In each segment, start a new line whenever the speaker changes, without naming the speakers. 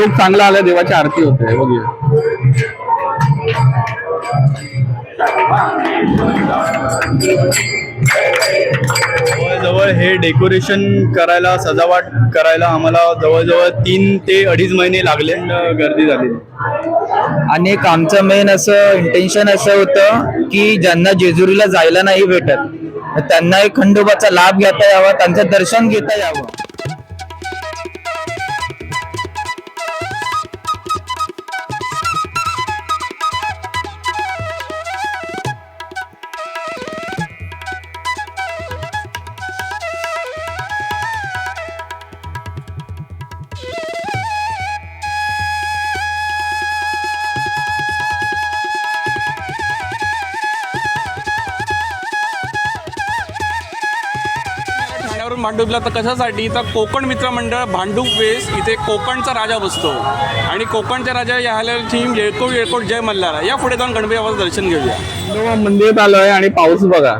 योग चांगला आला देवाची आरती होते बघूया.
जवळजवळ हे डेकोरेशन करायला सजावट करायला आम्हाला जवळजवळ तीन ते अडीच महिने लागले. गर्दी झाली
आणि एक आमचं मेन असं इंटेन्शन असं होतं की ज्यांना जेजुरीला जायला नाही भेटत त्यांना एक खंडोबाचा लाभ घेता यावा त्यांचं दर्शन घेता यावं.
ठाण्यावरून तर कशासाठी? तर कोकण मित्र मंडळ भांडूप वेस इथे कोकणचा राजा बसतो. आणि कोकणच्या राजा या थीम येळकोट येळकोट जय मल्हारा. या पुढे जाऊन गणपती बाबाचं दर्शन घेऊया.
मंदिरात आलो आहे आणि पाऊस बघा.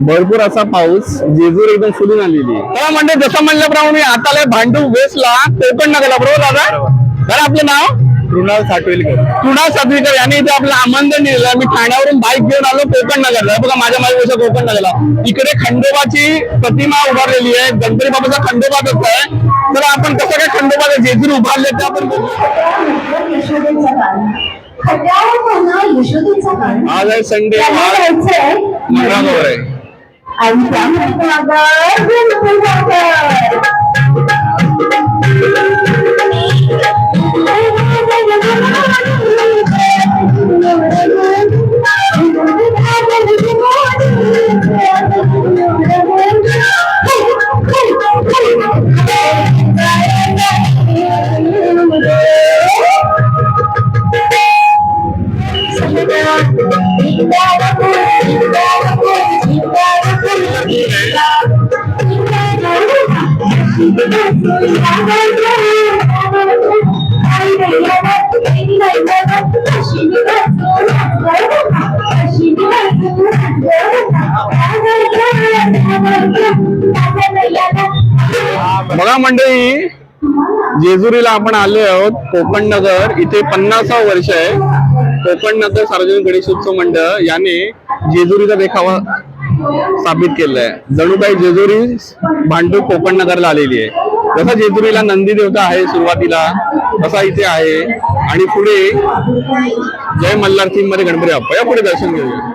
भरपूर असा पाऊस जेजूर एकदम फुलून आलेली. तर म्हणजे जसं म्हणल्याप्रमाणे आता आलोय भांडू वेसला कोकण नगरला. बरोबर दादा? तर आपलं नाव?
कृणाल साठवेलकर.
कुणाल सातवीकर यांनी इथे आपलं आमंत्रण दिलेलं मी ठाण्यावरून बाईक घेऊन आलो कोकण नगरला बघा माझ्या माझ्या कोकण नगरला इकडे खंडोबाची प्रतिमा उभारलेली आहे. गणपती बाबाचा खंडोबाच आहे तर आपण कसं काय खंडोबाचा जेजूर उभारले ते आपण आज आहे संडे मंगळागौर आहे.
आणि त्यामुळे you're
बघा मंडळी जेजुरीला आपण आले आहोत कोकण नगर. इथे पन्नासा वर्ष आहे. कोकण नगर सार्वजनिक गणेशोत्सव मंडळ याने जेजुरीचा देखावा स्थापित केलाय. जणूबाई जेजुरी भांडू कोकण नगरला आलेली आहे. जसा जेजुरीला नंदी देवता आहे सुरुवातीला तसा इथे आहे. आणि पुढे जय मल्हार थीममध्ये गणपती बाप्पा. या पुढे दर्शन घेऊया.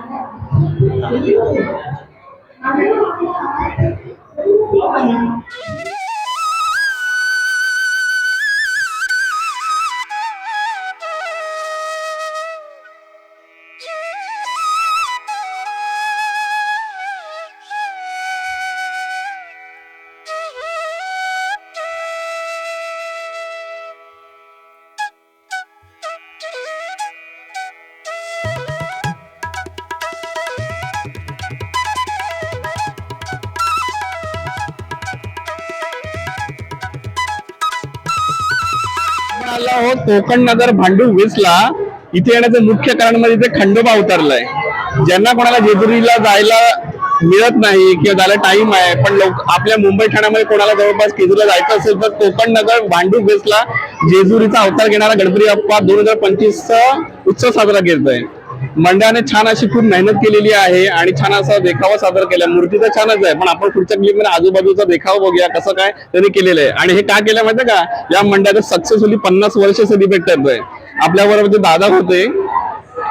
आपण आहोत कोकण नगर भांडू वीसला इथे येण्याचं मुख्य कारण म्हणजे इथे खंडोबा उतरलाय. ज्यांना कोणाला जेजुरीला जायला मिळत नाही किंवा जायला टाइम आहे पण लोक आपल्या मुंबई ठाण्यामध्ये कोणाला जवळपास केजूरला जायचं असेल तर कोकण नगर भांडू बेसला जेजुरीचा अवतार घेणारा गणपती बाप्पा दोन हजार पंचवीस चा उत्सव साजरा केलाय. मंडळाने छान अशी खूप मेहनत केलेली आहे आणि छान असा देखावा सादर केला. मूर्ती तर छानच आहे. पण आपण पुढच्या क्लिपमध्ये आजूबाजूचा देखावा बघूया कसं काय त्यांनी केलेलं आहे. आणि हे का केलं माहितीये का? या मंडळाचं सक्सेसफुली पन्नास वर्ष सेलिब्रेट करतोय आपल्या बरोबर दादा होते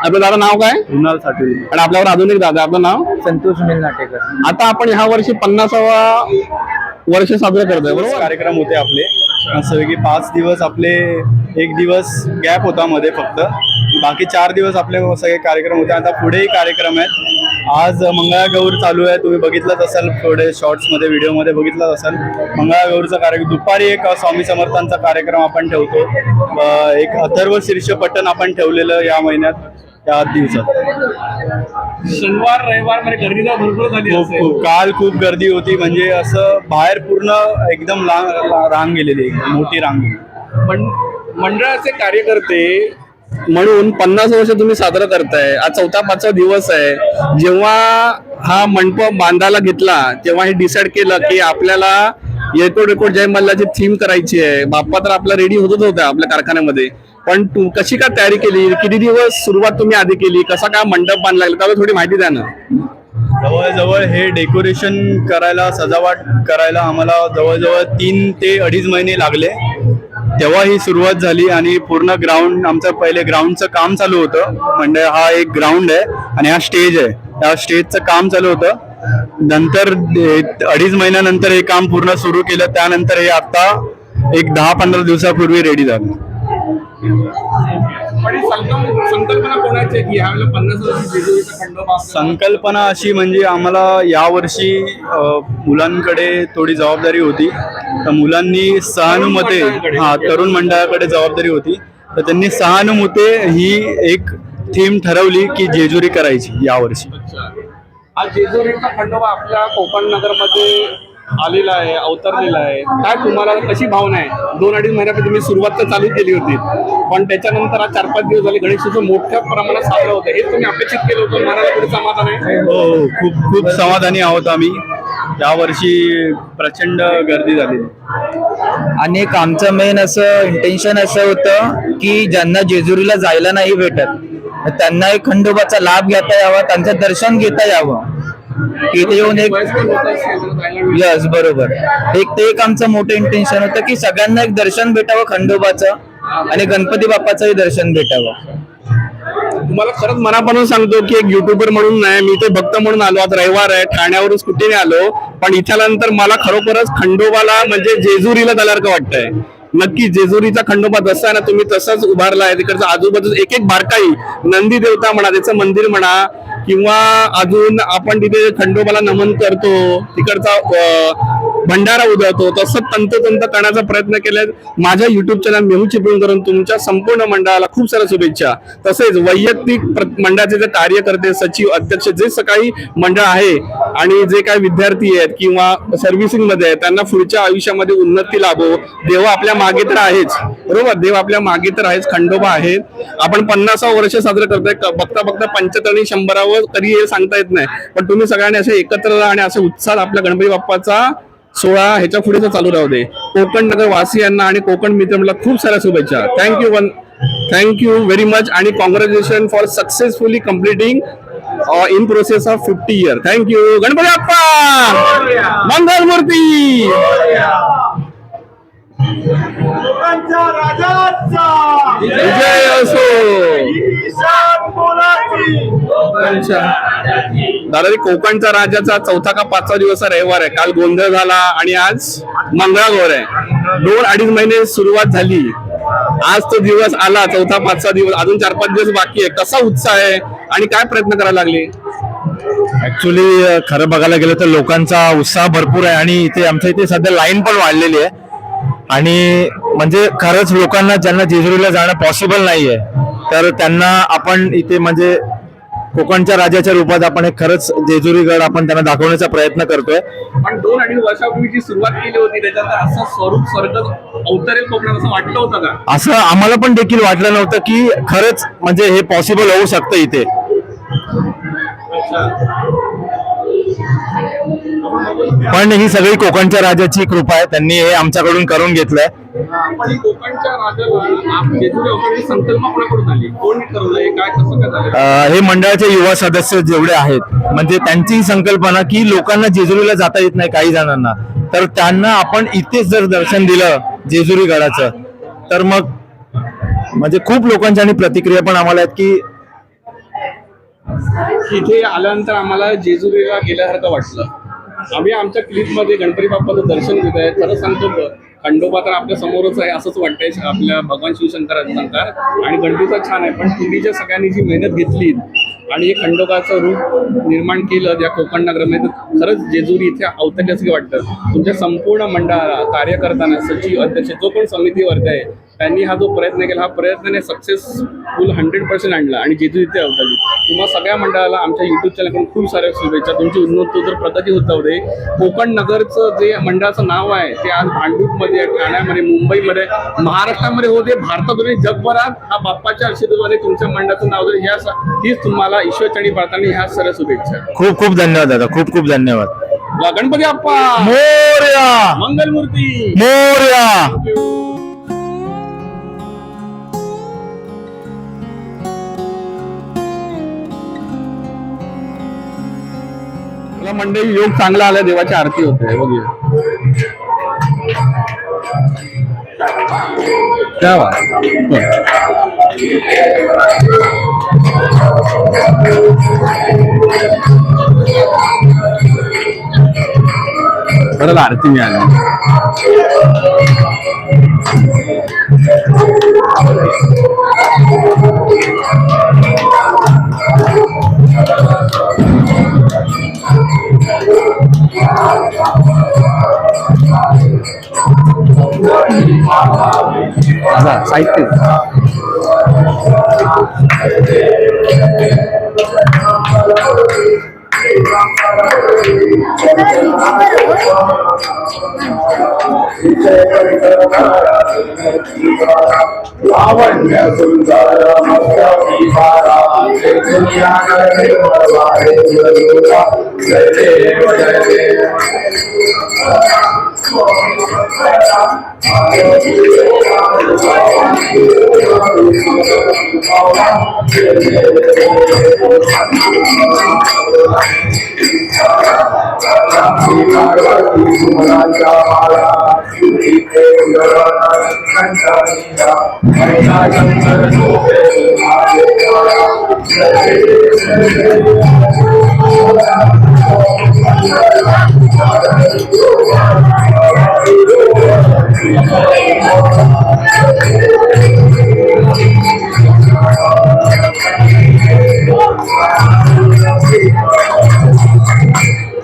आपलं दादा नाव काय? आणि आपल्यावर अजून एक दादा आपलं नाव?
संतोष सुनील नाटेकर
आता आपण ह्या वर्षी पन्नासावा वर्ष साजरा करतोय
बरोबर? कार्यक्रम होते आपले. असं की पाच दिवस आपले एक दिवस गॅप होता मध्ये फक्त. बाकी चार दिवस आपले सगळे कार्यक्रम होते. आता पुढेही कार्यक्रम आहेत. आज मंगळागौर चालू आहे. तुम्ही बघितलंच असाल थोडे शॉर्ट्समध्ये व्हिडिओमध्ये बघितलंच असाल. मंगळागौरचा कार्यक्रम दुपारी एक स्वामी समर्थांचा कार्यक्रम आपण ठेवतो. एक अथर्व शीर्ष पठण आपण ठेवलेलं या महिन्यात. या दिवसात.
शनिवार रविवारमध्ये गर्दी तर भरपूर झाली
खूप खूप. काल खूप गर्दी होती. म्हणजे असं बाहेर पूर्ण एकदम रांग गेलेली मोठी रांग गेली
मंडळाचे कार्यकर्ते म्हणून पन्नास वर्ष तुम्ही साजरं करताय. आज चौथा पाचवा दिवस आहे. जेव्हा हा मंडप बांधायला घेतला तेव्हा हे डिसाईड केलं की आपल्याला येतो रेकॉर्ड जय मल्लाची थीम करायची आहे. बाप्पा तर आपला रेडी होतच होता आपल्या कारखान्यामध्ये. पण तू कशी काय तयारी केली? किती दिवस सुरुवात तुम्ही आधी केली? कसा काय मंडप बांधला लागला त्यावर थोडी माहिती द्या ना.
जवळजवळ हे डेकोरेशन करायला सजावट करायला आम्हाला जवळजवळ तीन ते अडीच महिने लागले. तेव्हा ही सुरुवात झाली आणि पूर्ण ग्राउंड आमचं पहिले ग्राउंडचं काम चालू होतं. म्हणजे हा एक ग्राउंड आहे आणि हा स्टेज आहे. त्या स्टेजचं काम चालू होतं. नंतर अडीच महिन्यानंतर हे काम पूर्ण सुरू केलं. त्यानंतर हे आता एक दहा पंधरा दिवसापूर्वी रेडी झालं.
संकल्पना
अशी म्हणजे आम्हाला यावर्षी मुलांकडे थोडी जबाबदारी होती. तर मुलांनी सहानुमते हा तरुण मंडळाकडे जबाबदारी होती. तर त्यांनी सहानुमते ही एक थीम ठरवली की जेजुरी करायची यावर्षी.
हा जेजुरीचा खंडोबा आपल्या कोकण नगरमध्ये आलेला आहे अवतरलेला आहे. काय तुम्हाला कशी भावना आहे? दोन अडीच महिन्यापूर्वी तुम्ही सुरुवात तर चालू केली होती. पण त्याच्यानंतर आज चार पाच दिवस झाले गणेशोत्सव मोठ्या प्रमाणात साजरा होतं हे तुम्ही अपेक्षित केलं होतं? मनाला थोडी समाधान आहे?
हो हो खूप खूप समाधानी आहोत आम्ही. यावर्षी प्रचंड गर्दी झाली.
आणि एक आमचं मेन असं इंटेन्शन असं होतं की ज्यांना जेजुरीला जायला नाही भेटत त्यांना एक खंडोबाचा लाभ घेता यावा त्यांचं दर्शन घेता यावं. इथे येऊन एक यस बरोबर. एक ते एक आमचं मोठं इंटेन्शन होतं की सगळ्यांना एक दर्शन भेटावं खंडोबाचं आणि गणपती बाप्पाचंही दर्शन भेटावं.
तुम्हाला खरंच मनापासून सांगतो की एक युट्यूबर म्हणून नाही मी ते भक्त म्हणून आलो. आज रविवार आहे ठाण्यावरून स्कुटीने आलो. पण इथे आल्यानंतर मला खरोखरच खंडोबाला म्हणजे जेजुरीला झाल्यासारखं वाटतंय. नक्की जेजुरीचा खंडोबा जसा आहे ना तुम्ही तसाच उभारला आहे. तिकडचं आजूबाजू एक एक बारकाई नंदी देवता म्हणा त्याचं मंदिर म्हणा किंवा अजून आपण तिथे खंडोबाला नमन करतो तिकडचा भंडारा उधळतो. तसं तंतोतंत करण्याचा प्रयत्न केलाय. माझ्या युट्यूब चॅनल मेहू चिपळूणकरून तुमच्या संपूर्ण मंडळाला खूप साऱ्या शुभेच्छा. तसेच वैयक्तिक प्र- मंडळाचे जे कार्यकर्ते सचिव अध्यक्ष जे सकाळी मंडळ आहे आणि जे काही विद्यार्थी आहेत किंवा सर्व्हिसिंगमध्ये आहेत त्यांना पुढच्या आयुष्यामध्ये उन्नती लाभो. देव आपल्या मागे तर आहेच. बरोबर? देव आपल्या मागे तर आहेच. खंडोबा आहेत. आपण पन्नासावं वर्ष साजरं करतोय. बघता बघता पंच्याहत्तर आणि तरी कधी हे सांगता येत नाही. पण तुम्ही सगळ्यांनी असे एकत्र राहा आणि असे उत्साह आपल्या गणपती बाप्पाचा सोळा ह्याच्या पुढे चालू राहू दे. कोकण नगर वासियांना आणि कोकण मित्रांना खूप साऱ्या शुभेच्छा. Thank you one thank you very much आणि congratulation for successfully completing in process of fifty year thank you Ganpati Bappa मंगल मूर्ती विजय असो. दादा कोकणचा राजाचा चौथा का पाचवा दिवस रविवार आहे. काल गोंधळ झाला आणि आज मंगळागौर आहे. दोन अडीच महिने सुरुवात झाली. आज तो दिवस आला चौथा पाचवा दिवस. अजून चार पाच दिवस बाकी आहे. कसा उत्साह आहे आणि काय प्रयत्न करायला लागले?
ऍक्च्युली खरं बघायला गेलं तर लोकांचा उत्साह भरपूर आहे आणि इथे आमच्या इथे सध्या लाईन पण वाढलेली आहे. आणि म्हणजे खरंच लोकांना ज्यांना जेजुरीला जाणं पॉसिबल नाहीये तर त्यांना आपण इथे म्हणजे कोकणच्या राजाच्या रूपात आपण एक खरंच जेजुरीगड आपण त्यांना दाखवण्याचा प्रयत्न करतोय.
पण दोन अडीच वर्षापूर्वी जी सुरुवात केली होती त्याच्यात असं स्वरूप स्वर्ग अवतरेल कोकणात असं वाटलं होतं का?
असं आम्हाला पण देखील वाटलं नव्हतं की खरंच म्हणजे हे पॉसिबल होऊ शकतं इथे. पण ही सगळी कोकणच्या राजाची कृपा आहे. त्यांनी हे आमच्याकडून करून घेतलंय. हे मंडळाचे युवा सदस्य जेवढे आहेत म्हणजे त्यांची संकल्पना की लोकांना जेजुरीला जाता येत नाही काही जणांना. तर त्यांना आपण इथेच जर दर्शन दिलं जेजुरी गडाचं तर मग म्हणजे खूप लोकांच्या आणि प्रतिक्रिया पण आम्हाला आहेत की
इथे आल्यानंतर आम्हाला जेजुरीला गेल्यासारखं वाटलं. आम्ही आमच्या क्लिपमध्ये गणपती बाप्पाचं दर्शन घेत आहे खरं सांगतो ग, खंडोबा तर आपल्या समोरच आहे असंच वाटतंय. आपल्या भगवान शिवशंकराचं सांगतात आणि गणपतीचा छान आहे पण तुम्ही ज्या सगळ्यांनी जी मेहनत घेतली आणि हे खंडोबाचं रूप निर्माण केलं या कोकण नगरमध्ये तर खरंच जेजुरी इथे अवतरली वाटतं. तुमच्या संपूर्ण मंडळाला कार्यकर्त्यांना सचिव अध्यक्ष जो पण समितीवरती आहे त्यांनी हा जो प्रयत्न केला हा प्रयत्नाने सक्सेसफुल हंड्रेड पर्सेंट आणला आणि जेजू इथे अवतरली. तुम्हा सगळ्या मंडळाला आमच्या युट्यूब चॅनलकडून खूप साऱ्या शुभेच्छा. तुमची उन्नत जर प्रगती होत जाऊ दे कोकण नगरचं जे मंडळाचं नाव आहे ते आज भांडूपमध्ये ठाण्यामध्ये मुंबईमध्ये महाराष्ट्रामध्ये होते. भारतातून जगभरात हा बाप्पाच्या आशीर्वादाने तुमच्या मंडळाचं नाव जर ह्या हीच तुम्हाला ईश्वर चणी पाळताना ह्या सर्व शुभेच्छा.
खूप खूप धन्यवाद दादा. खूप खूप धन्यवाद.
गणपती बाप्पा
मोर्या!
मंगलमूर्ती!
मोर्या!
मंडळी योग चांगला आला देवाची आरती होते बघूया. क्या बरं आरती मिळाली. आता साहित्य
लावण्य सुंदर मस्त विहारा दुनिया करे वारे जरूरा जय देव जय देव पार्वती सुमनाच्या माला इथे उदराला कंटाळीला महिला शंकर झोपे माझे काळा जय देव जय देव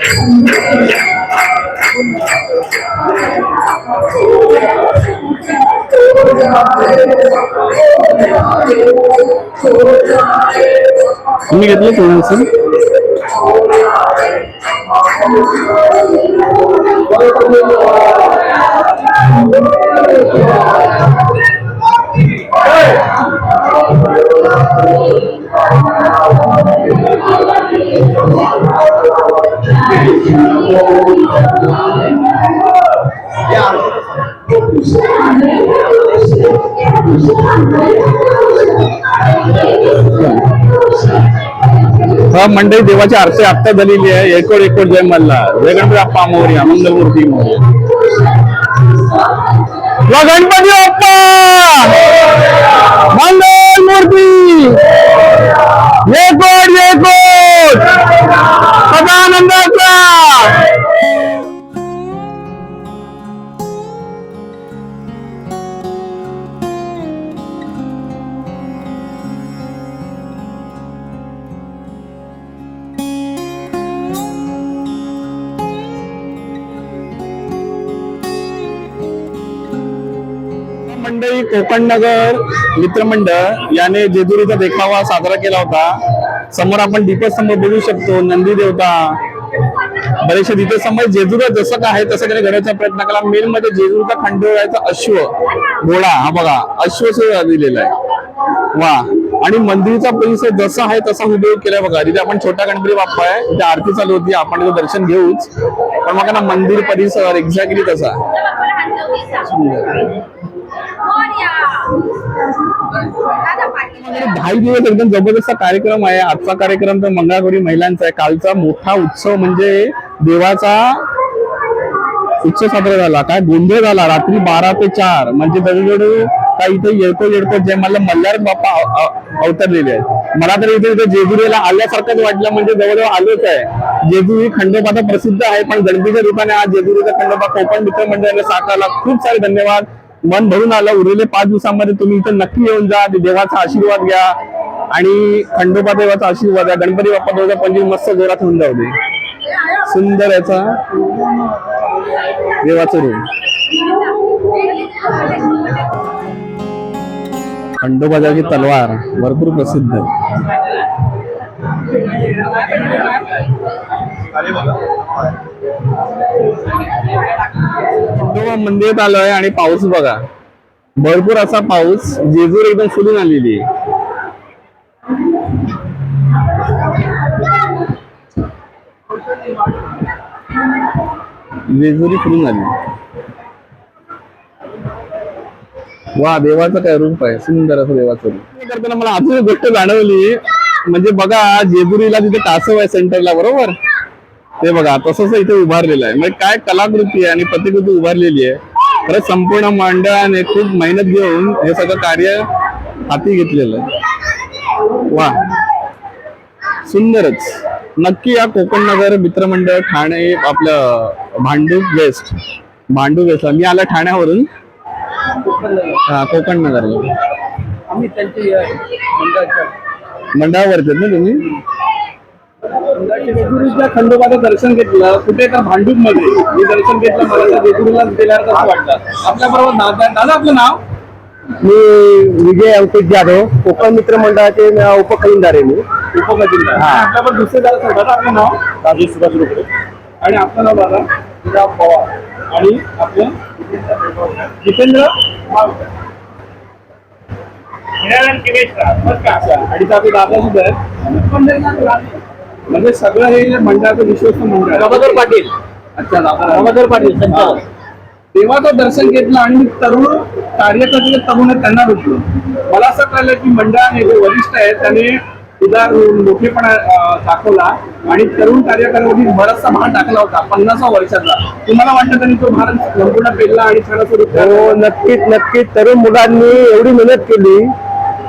सुंदर तुम्ही घेतलं सोनं सर हा मंडळी देवाची आरती आत्ता झालेली आहे. एकोड एकोड जय मल्ला जय गणपती बाप्पा मोर्या मंगलमूर्ती मोर्या वा गणपती बाप्पा! मंगलमूर्ती! एकोड एकोड! कोकण नगर मित्रमंडळ याने जेजुरीचा देखावा साजरा केला होता. समोर आपण दीपस्तंभ बघू शकतो नंदी देवता. बरेचसे तिथे समोर जसं काय आहे तसं त्याने घराचा प्रयत्न केला. मेन मध्ये जेजुरीचा खंडोळाचा अश्व घोडा हा बघा अश्व सुद्धा दिलेला आहे. वा. आणि मंदिरचा परिसर जसा आहे तसा उपयोग केलाय बघा. तिथे आपण छोटा गणपती बाप्पा आहे तिथे आरती चालू होती. आपण तिथे दर्शन घेऊच. पण मग ना मंदिर परिसर एक्झॅक्टली तसा. ढाई दिवस एकदम जबरदस्त कार्यक्रम आहे. आजचा कार्यक्रम तर मंगळागौरी महिलांचा आहे. कालचा मोठा उत्सव म्हणजे देवाचा उत्सव साजरा झाला. काय गोंधळ झाला. रात्री बारा ते चार. म्हणजे जवळजवळ काय इथे येडको येडको जे मला मल्हार बाप्पा अवतरलेले आहेत. मला तर इथे इथे जेजुरीला आल्यासारखंच वाटलं म्हणजे जवळजवळ आलोच आहे. जेजुरी खंडोबा तर प्रसिद्ध आहे. पण गणपतीच्या रूपाने आज जेजुरीचा खंडोबा कोकण मित्र मंडळाने साकारला. खूप सारे धन्यवाद. मन भरून आलं. उरलेले पाच दिवसामध्ये तुम्ही इथं नक्की येऊन जा. देवाचा आशीर्वाद घ्या. आणि खंडोबा देवाचा आशीर्वाद घ्या. गणपती बाप्पा दोन हजार पंचवीस मस्त जोरात होऊन जाऊ दे. सुंदर याचा देवाचं रूम खंडोबाजाची तलवार भरपूर प्रसिद्ध आहे. मंदिरात आलोय आणि पाऊस बघा. भरपूर असा पाऊस जेजूर एकदम फुलून आलेली आहे. जेजुरी फुलून आली. वा देवाचं काय रूप आहे. सुंदर असं देवाचं रूप. करताना मला अजून एक गोष्ट जाणवली. म्हणजे बघा जेजुरीला तिथे कासव आहे सेंटरला बरोबर? ते बघा तसंच इथे उभारलेलं आहे. म्हणजे काय कलाकृती आहे आणि प्रतिकृती उभारलेली आहे खरंच संपूर्ण मंडळाने खूप मेहनत घेऊन हे सगळं कार्य हाती घेतलेलं आहे. वा. सुंदरच. नक्की या कोकण नगर मित्रमंडळ ठाणे आपलं भांडूप वेस्ट. भांडूप वेस्टला मी आला ठाण्यावरून. हा कोकण नगरला. मंडळावरती ना तुम्ही?
जेजुरीच्या खंडोबाचं दर्शन घेतलं कुठे तर भांडूपमध्ये मी दर्शन घेतलं मला जेजुरीला गेल्यावर कसं वाटतं? आपल्या बरोबर दादा दादा आपलं नाव?
मी विजय अंकित जाधव कोकण मित्र मंडळाचे अ, उपखजिनदार आहे मी.
उपगतीला आपल्याबरोबर दुसरे दादा सर दादा आपलं नाव?
राजेश सुभाष रोकडे
आणि आपलं नाव दादा? गुलाब पवार. आणि आपलं? जितेंद्र. आणि आपले दादा सुद्धा आहेत. म्हणजे सगळं हे मंडळाचं विश्वस्त मंडळ
प्रभाकर पाटील.
अच्छा दादा.
प्रभाकर पाटील संचालक
देवाचं दर्शन घेतलं आणि मी तरुण कार्यकर्ते जे तरुण आहेत त्यांना भेटलो. मला असं कळलं की मंडळाने जे वरिष्ठ आहेत त्याने उदार मोठेपणा अं, दाखवला आणि तरुण कार्यकर्त्यांनी बराचसा भार टाकला होता पन्नासा वर्षाचा. तुम्हाला वाटतं त्यांनी तो भार संपूर्ण पेलला आणि छान असं रूप
हो नक्कीच नक्कीच. तरुण मुलांनी एवढी मेहनत केली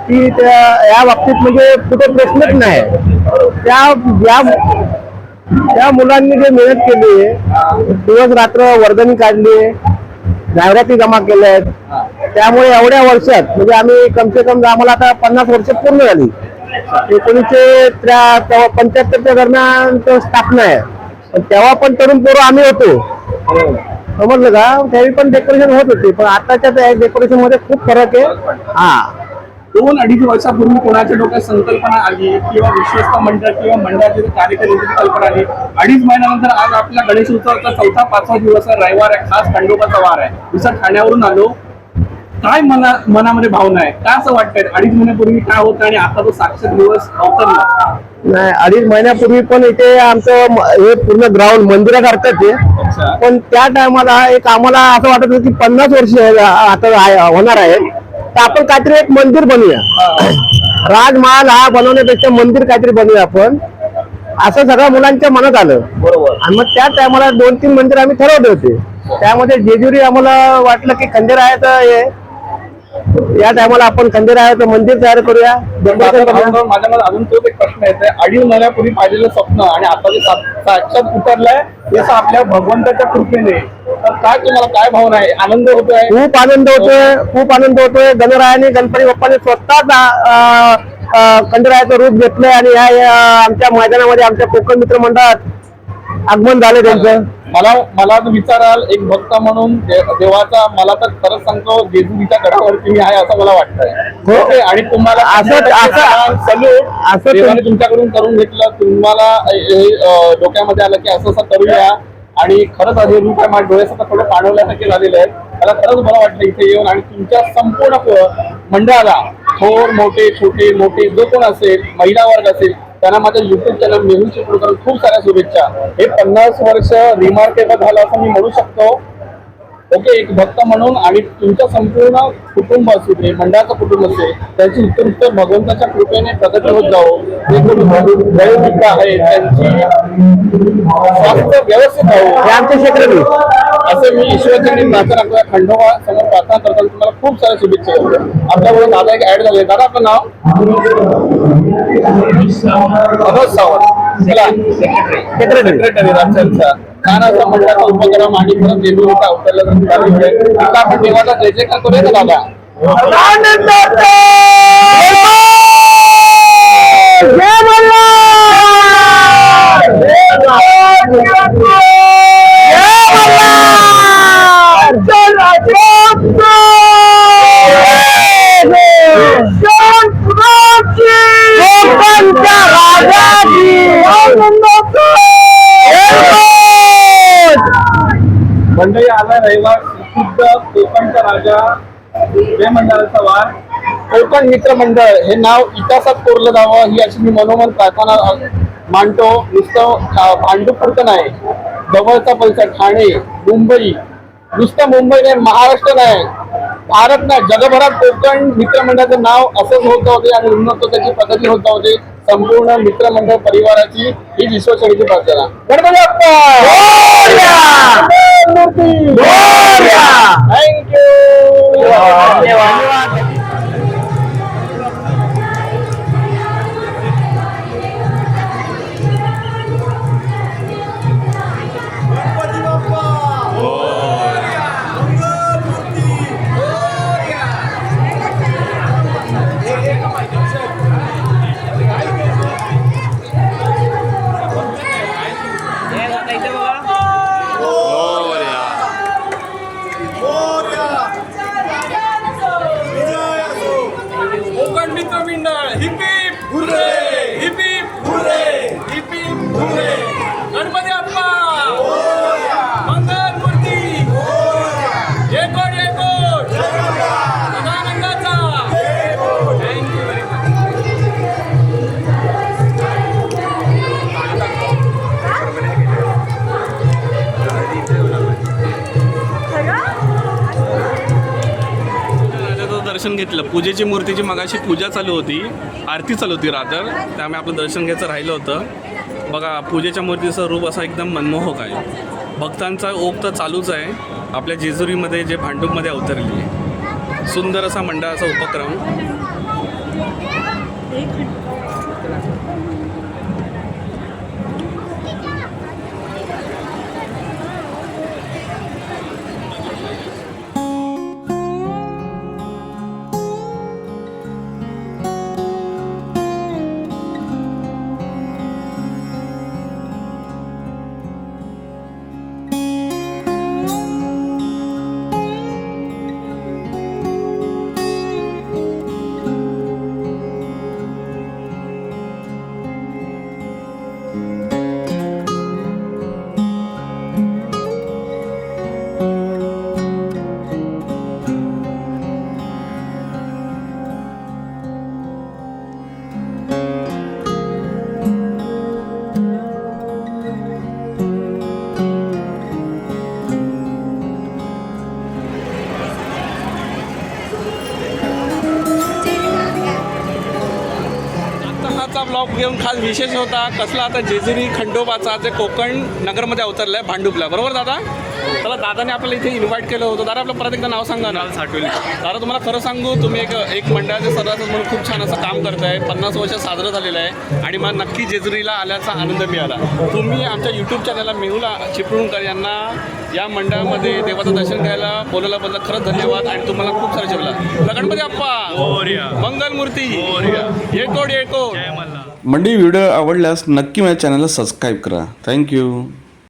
की त्या या बाबतीत म्हणजे कुठे प्रश्नच नाही. त्या या त्या मुलांनी जे मेहनत केली आहे दिवस रात्र वर्गणी काढली जाहिराती जमा केल्या आहेत. त्यामुळे एवढ्या वर्षात म्हणजे आम्ही कमसे कम आम्हाला आता पन्नास वर्ष पूर्ण झाली. एकोणीसशे त्र्या पंच्याहत्तरच्या दरम्यान स्थापना आहे. पण तेव्हा पण तरुण पोरं आम्ही होतो. समजलं का? त्यावेळी पण डेकोरेशन होत होते पण आताच्या डेकोरेशनमध्ये खूप फरक आहे. हा.
दोन अडीच वर्षापूर्वी कोणाच्या डोक्यात संकल्पना आली किंवा विश्वस्त मंडळ किंवा मंडळाची कार्यकर्त्याची कल्पना आली? अडीच महिन्यानंतर आज आपल्या गणेश उत्सवाचा चौथा पाचवा दिवस रविवार आहे खास खंडोबाचा वार आहे. दुसरा ठाण्यावरून आलो काय मना मनामध्ये भावना आहे? काय असं वाटतंय? अडीच महिन्यापूर्वी काय होतं आणि आता तो साक्षात दिवस अवतरला?
नाही अडीच महिन्यापूर्वी पण इथे आमचं हे पूर्ण ग्राउंड मंदिरासारखंच
अच्छा.
आहे पण त्या टायमाला एक आम्हाला असं वाटत होतं की पन्नास वर्ष आता होणार आहे. तर आपण काहीतरी एक मंदिर बनवूया. राजमहाल हा बनवण्यापेक्षा मंदिर काहीतरी बनवूया आपण. असं सगळ्या मुलांच्या मनात आलं. बरोबर. आणि मग त्या टायमाला दोन तीन मंदिर आम्ही ठरवले होते. त्यामध्ये जेजुरी आम्हाला वाटलं की खंडेरायाचं हे या टायमाला आपण खंडेरायाचं मंदिर तयार करूया.
माझ्या माझ्यामध्ये अजून तोच एक प्रश्न येतोय. अडीच महिन्यापूर्वी पाहिलेलं स्वप्न आणि आता जे साक्षात उतरलंय असं आपल्या भगवंताच्या कृपेने. तर काय तुम्हाला काय भावना आहे? आनंद होतोय?
खूप आनंद होतोय खूप आनंद होतोय. गणरायाने गणपती बाप्पाने स्वतःच खंडरायाचं रूप घेतलंय आणि या आमच्या मैदानामध्ये आमच्या कोकण मित्र मंडळात आगमन झालं त्यांचं?
मला मला विचाराल एक भक्त म्हणून देवाचा मला तर खरंच सांगतो जेजुरीच्या गडावरती मी आहे असं मला वाटतंय.
ओके आणि तुम्हाला
असं- असं-
सल्यूट
असं
देवाने तुमच्याकडून करून घेतलं तुम्हाला हे अं, डोक्यामध्ये आलं की असं असं करूया. आणि खरंच हे रूप आहे माझ्या डोळ्यासमोर थोडं पाणवल्यासारखे झालेलं आहे मला खरंच बरं वाटलं इथे येऊन आणि तुमच्या संपूर्ण प- मंडळाला थोर मोठे छोटे मोठे जो कोण असेल महिला वर्ग असेल त्यांना माझ्या युट्यूब चॅनल मेहुल चिपळूणकर खूप साऱ्या शुभेच्छा. हे पन्नास वर्ष रिमार्केबल झालं असं मी म्हणू शकतो. ओके एक भक्त म्हणून आणि तुमचं संपूर्ण कुटुंब असू दे मंडळाचं कुटुंब असेल त्यांची उत्तर उत्तर भगवंताच्या कृपेने प्रगती होत जाओ जे कोणी वयोवृद्ध आहे त्यांची स्वास्थ्य व्यवस्थित
हे
राहो
आमचे सेक्रेटरी
असं मी ईश्वरचरणी प्रार्थना करतो खंडोबा समोर प्रार्थना करताना तुम्हाला खूप साऱ्या शुभेच्छा देतो. आपल्याबरोबर दादा एक ऍड झाले. दादा आपलं नाव? अभज सावंत. चला. सेक्रेटरी सेक्रेटरी राजचंदचा कानाचा मंडळाचा उपक्रम आणि परत देवी होता उतरला तर चालू आहे आता आपण देवाचा जय जयकार करूया का दादा मंडळी आला रविवार प्रसिद्ध कोकणचा राजा जय मंडळाचा वार. कोकण मित्र मंडळ हे नाव इतिहासात कोरलं जावं ही अशी मी मनोमन प्रार्थना मांडतो. नुसतं अ, भांडूप पुरतं नाही. जवळचा परिसर ठाणे मुंबई. नुसतं मुंबई नाही महाराष्ट्र नाही. भारत नाही जगभरात कोकण मित्रमंडळाचं नाव असंच होत होते आणि उन्नत त्याची प्रगती होत होते. संपूर्ण मित्रमंडळ परिवाराची ही विश्वशैलीची प्रार्थना. गणपती थँक्यू कोकण मित्र मंडळ हिप हिप हिपी पूजेची मूर्तीची मगाशी पूजा चालू होती आरती चालू होती रातर त्यामुळे आपलं दर्शन घ्यायचं राहिलं होतं. बघा पूजेच्या मूर्तीचं रूप असा एकदम मनमोहक आहे. भक्तांचा ओघ तर चालूच आहे. आपल्या जेजुरीमध्ये जे भांडूपमध्ये अवतरली. आहे सुंदर असा मंडळाचा उपक्रम. घेऊन खास विशेष होता. कसला आता जेजुरी खंडोबाचा जे कोकण नगरमध्ये अवतरलं आहे भांडुपला. बरोबर दादा? चला दादाने आपल्याला इथे इन्व्हाइट केलं होतं. दादा आपलं परत एकदा नाव सांगा ना. साठवले. दादा तुम्हाला खरं सांगू तुम्ही एक एक मंडळाचे सदस्य म्हणून खूप छान असं काम करताय. पन्नास वर्ष साजरं झालेलं आहे. आणि मला नक्की जेजुरीला आल्याचा आनंद मिळाला. तुम्ही आमच्या यूट्यूब चॅनलला मेहुला चिपळूणकर यांना या मंडळामध्ये देवाचं दर्शन घ्यायला बोलवल्याबद्दल खरंच धन्यवाद. आणि तुम्हाला खूप सारे जेवला गणपती अप्पा! मंगल मूर्ती येकोड येकोड
मंडी व्हिडिओ आवडल्यास नक्की माझ्या चॅनलला सबस्क्राईब करा. थँक्यू